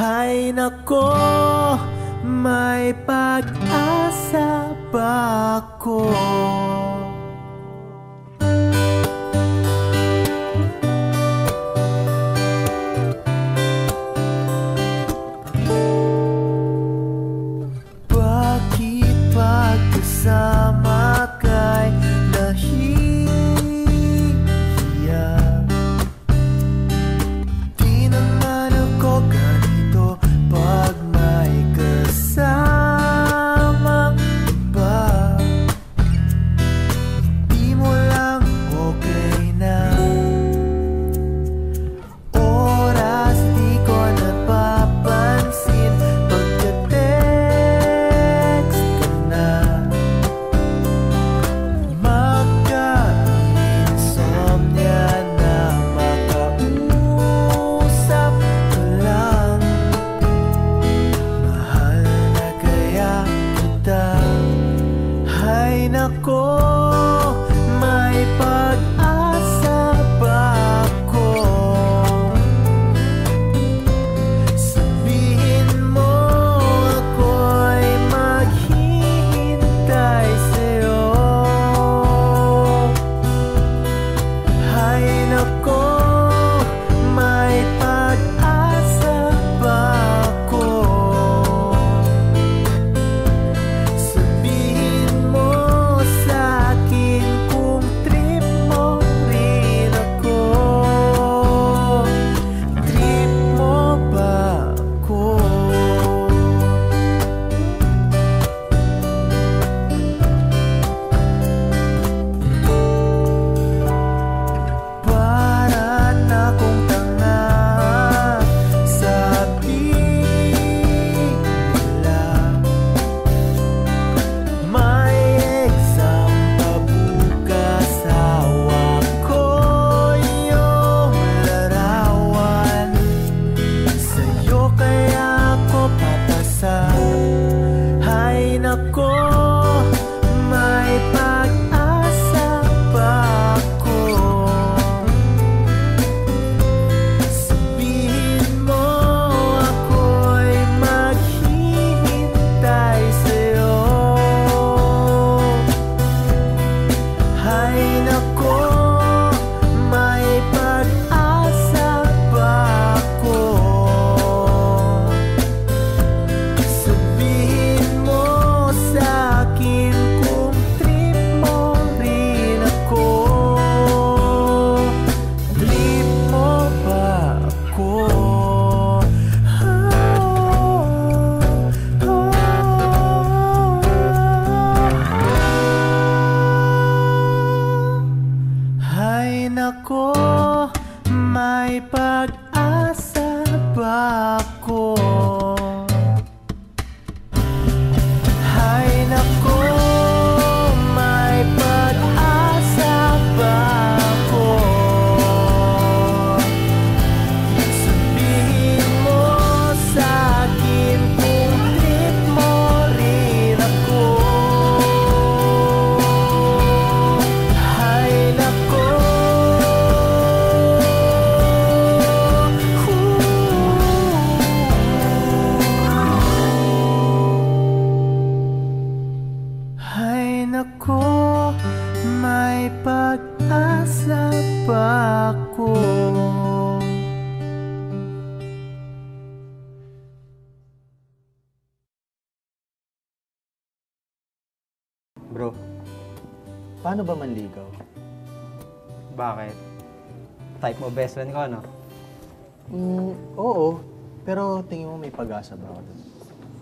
Hay nako, may pag-asa pa ako? ako. anak ko Ay nako, may pag-asa ba ako? May pag-asa pa ako Bro, paano ba manligaw? Bakit? Type mo best friend ko, ano? Mm, oo. Pero tingin mo may pag-asa ba ako doon?